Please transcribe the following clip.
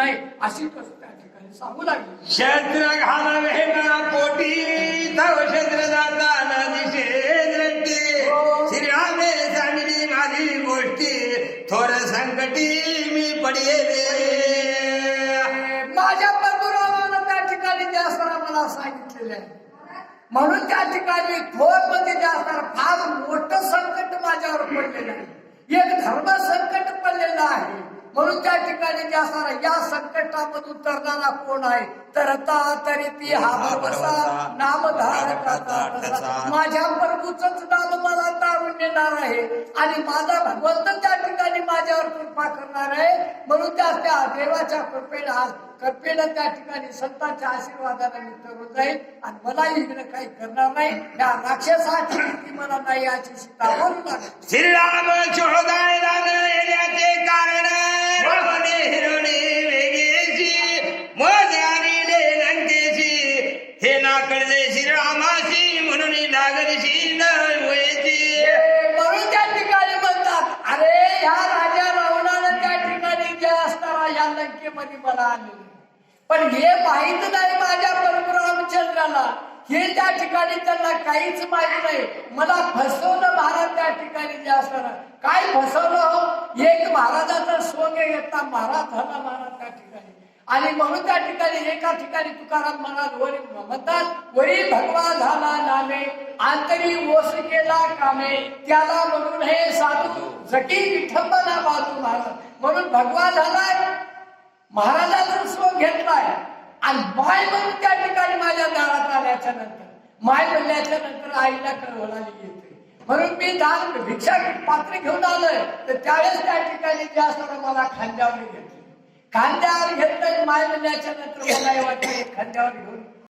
नाही अशी कसं त्या ठिकाणी सांगू लागली. शस्त्र घालावे ना पोटी. तव शस्त्र जाताना दिशे द्रष्टी श्रीरामे सांगली माझी गोष्टी. थोर संकटी मी पडिये माझ्या परशुरामानं त्या ठिकाणी जास्ताना मला सांगितलेलं आहे. म्हणून त्या ठिकाणी थोरमध्ये जास्ताना फार मोठं संकट माझ्यावर पडलेलं आहे एक धर्म संकट पडलेलं आहे म्हणून त्या ठिकाणी जास्ताना या संकटामधून तरणारा कोण आहे? तरता तरी ती हा भरवसा नामधारकाचा. माझ्या प्रभूच नाम मला तारून नेणार आहे. आणि माझा भगवंत त्या ठिकाणी माझ्यावर कृपा करणार आहे. म्हणून त्या त्या देवाच्या कृपेला आज कृपेनं त्या ठिकाणी संतांच्या आशीर्वादाने मी तरुण जाईल. आणि मला इकडे काही करणार नाही. त्या राक्षसाची मला नाही याची सीता. श्रीराम कारण ना कळले श्रीरामाशी म्हणून लागलशी वयची. म्हणून त्या ठिकाणी म्हणतात अरे ह्या राजा रावणानं त्या ठिकाणी जे असताना या लंकेमध्ये मला पण हे माहीत नाही माझ्या परमरामचंद्राला. हे त्या ठिकाणी त्यांना काहीच माहीत नाही. मला फसवलं महाराज त्या ठिकाणी जे असणार काय फसवलं हो? एक महाराजाचा सोंग घेतला महाराज झाला महाराज त्या ठिकाणी. आणि म्हणून त्या ठिकाणी एका ठिकाणी तुकाराम महाराज वरी म्हणतात वरी भगवा झाला नामे आंतरी ओस केला कामे त्याला म्हणून हे साधू जटी विठंबना बाजू महाराज. म्हणून भगवा झालाय महाराजाचा स्व घेतलाय. आणि माय म्हणून त्या ठिकाणी माझ्या दारात आल्याच्यानंतर माय म्हणल्याच्या नंतर आईला कळवळाली येते म्हणून मी दान भिक्षा पात्र घेऊन आलोय. तर त्यावेळेस त्या ठिकाणी जे असताना मला खांद्यावर घेतले. खांद्या माय म्हणल्याच्या नंतर मला वाटतं वाटलं खांद्यावर घेऊन.